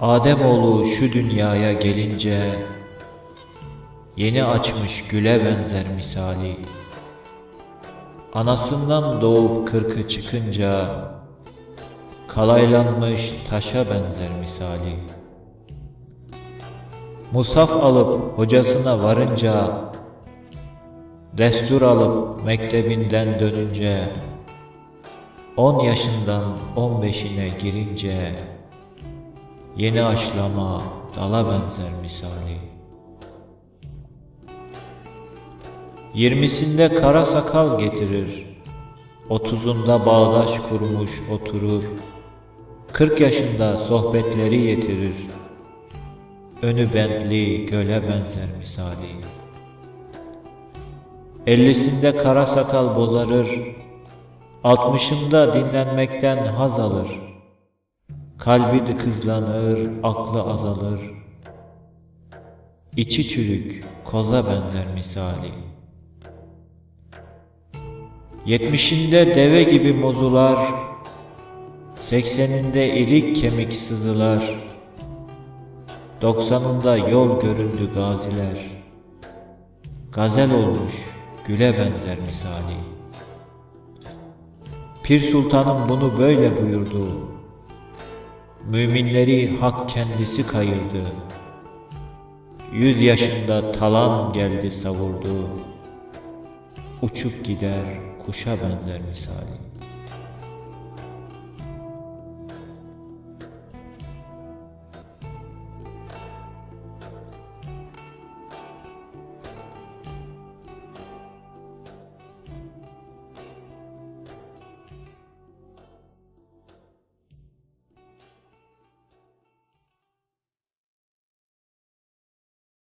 Ademoğlu şu dünyaya gelince Yeni açmış güle benzer misali. Anasından doğup kırkı çıkınca Kalaylanmış taşa benzer misali. Musaf alıp hocasına varınca Destur alıp mektebinden dönünce On yaşından on beşine girince Yeni aşlama dala benzer misali. Yirmisinde kara sakal getirir Otuzunda bağdaş kurmuş oturur. Kırk yaşında sohbetleri yetirir Önü bentli göle benzer misali. Ellisinde kara sakal bozarır Altmışında dinlenmekten haz alır Kalbi kızlanır, aklı azalır. İçi çürük, koza benzer misali. Yetmişinde deve gibi mozular Sekseninde ilik kemik sızılar. Doksanında yol göründü gaziler. Gazel olmuş, güle benzer misali. Pir Sultanım bunu böyle buyurdu Müminleri hak kendisi kayırdı. Yüz yaşında talan geldi savurdu. Uçup gider kuşa benzer misali